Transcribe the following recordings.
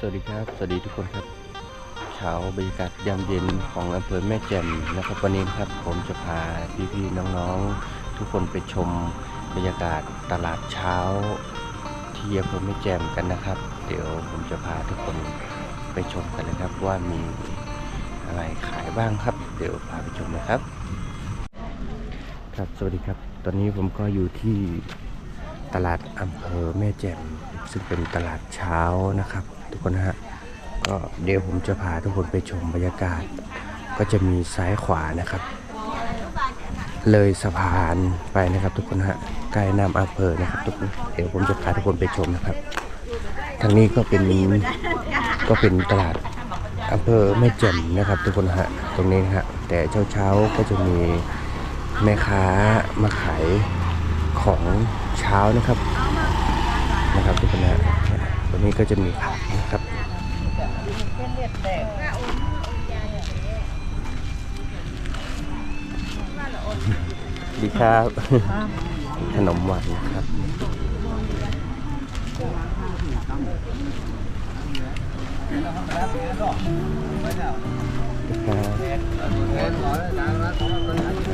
สวัสดีครับ สวัสดีทุกคนครับเช้าบรรยากาศยามเย็นของอำเภอแม่แจ่มนะครับวันนี้ครับ ผมจะพาพี่ๆน้องๆ ทุกคนไปชมบรรยากาศตลาดเช้า ที่อำเภอแม่แจ่มกันนะครับ เดี๋ยวผมจะพาทุกคนไปชมกันนะครับ ว่ามีอะไรขายบ้างครับ เดี๋ยวพาไปชมนะครับ ครับสวัสดีครับ ตอนนี้ผมก็อยู่ที่ตลาดอำเภอแม่แจ่มซึ่งเป็นตลาดเช้านะครับ ทุกคนนะฮะก็เดี๋ยวผมจะพาทุกคนไปชมบรรยากาศ ก็จะมีซ้ายขวานะครับ เลยสะพานไปนะครับ ทุกคนฮะใกล้น้ำอำเภอนะครับทุกคนเดี๋ยวผมจะพาทุกคนไปชมนะครับ ทางนี้ก็เป็นก็เป็นตลาดอำเภอแม่แจ่มนะครับ ทุกคนฮะตรงนี้นะฮะแต่เช้าๆก็จะมีแม่ค้ามาขายของเช้านะครับนะครับทุกคน นี้ก็จะมีผักนะครับดีครับ ขนมหวานนะครับ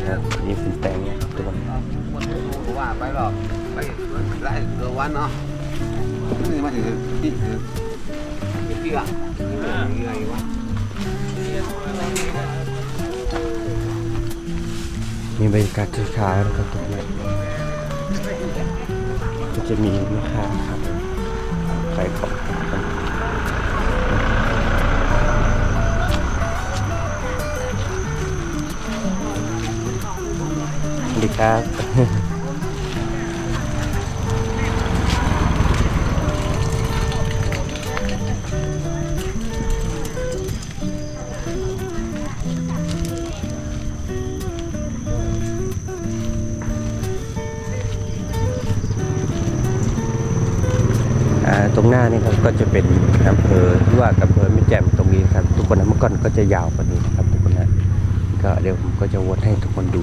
ครับนี่เป็นแตงนะครับทุกคนว่าไปหรอกไปไล่เกือวันเนาะ มาถึงที่ถือเตี้ยยังไงวะมีบรรยากาศเช้าๆนะครับทุกคนก็จะมีแม่ค้าครับขายของดีครับ ตรงหน้านี่ครับก็จะเป็นอำเภอที่ว่าอำเภอแม่แจ่มตรงนี้ครับ ทุกคนนะเมื่อก่อนก็จะยาวกว่านี้ครับทุกคนนะก็เดี๋ยวผมก็จะวนให้ทุกคนดู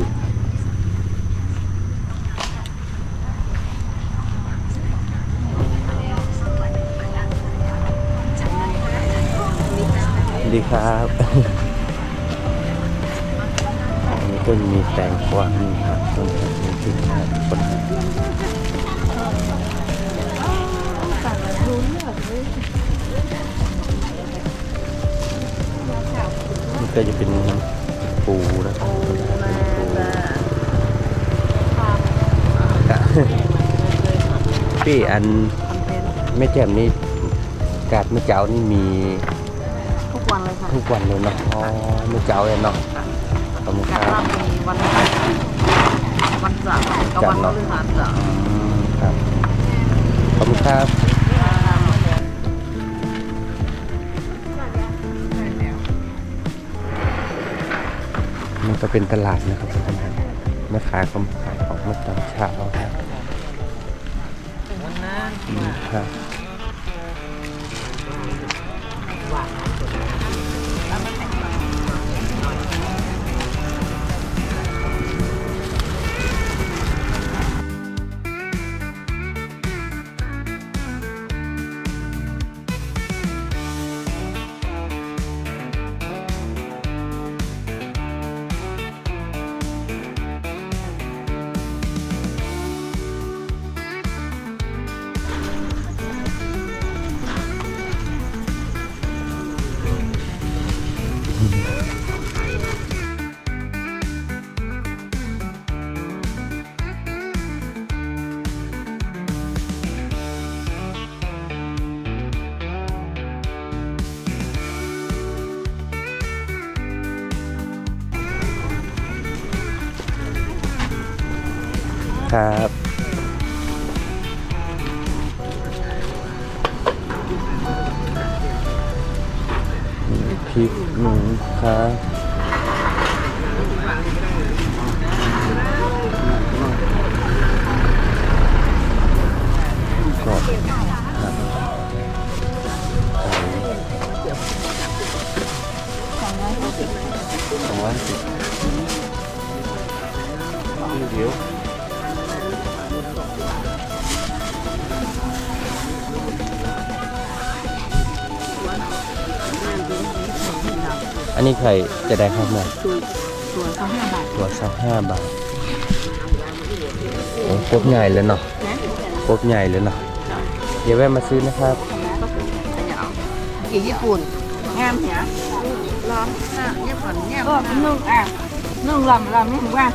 สวัสดีครับอันนี้ก็มีแตงกวามีผักต้นไม้มีพริกนะครับทุกคนนะนี่ก็จะเป็นปูนะครับเป็นปูกะพี่อันแม่แจ่มนี่กาดแม่เจ้านี่มีทุกวันเลยค่ะทุกวันเลยเนาะอ๋อแม่เจ้าเลยเนาะขอบคุณคการรับมีวันวันเสาร์กับวันพฤหัสเสาร์ครับขอบคุณครับ ก็เป็นตลาดนะครับทุกท่านแม่ค้าก็มาขายของเมื่อตอนเช้าครับวันนั้นอืมครับ ครับพริกหมูครับก็ครับไก่สองร้อยสิบเดี๋ยว อันนี้ไข่จะได้ครับแม่ตัวตัวเขาห้าบาทตัวสักห้าบาทโอ้กบใหญ่เลยเนาะนะกบใหญ่เลยเนาะเดี๋ยวแวะมาซื้อนะครับ อีญี่ปุ่นงามเนี่ยล้อมหน้าเนี่ยก่อนเนี่ย ก็นึ่งอะนึ่งลำลำนี่ถึงว่า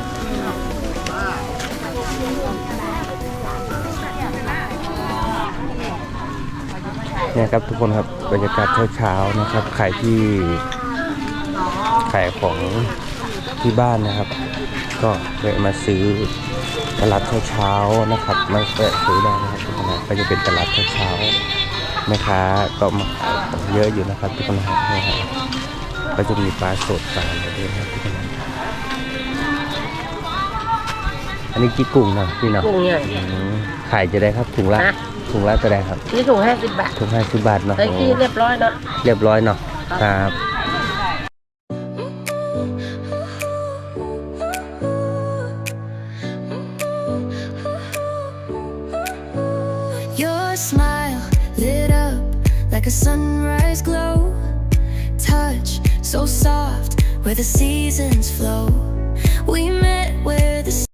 เนี่ยครับทุกคนครับบรรยากาศเช้าๆนะครับขายที่ขายของที่บ้านนะครับ ก็แวะมาซื้อตลาดเช้าๆนะครับมาแวะซื้อได้นะครับทุกคนนะก็จะเป็นตลาดเช้าๆแม่ค้าก็มาขายของเยอะอยู่นะครับทุกคนนะครับเนี่ยครับก็จะมีปลาสดปลาอะไรด้วยนะครับทุกคนนะอันนี้กี่กุ้งนะพี่เนาะกุ้งเนี่ยอืมขายจะได้ครับถุงละฮะถุงละจะได้ครับนี่ถุงห้าสิบบาทถุงห้าสิบบาทเนาะไอ้ที่เรียบร้อยเนาะเรียบร้อยเนาะครับ a sunrise glow. Touch so soft where the seasons flow. We met where the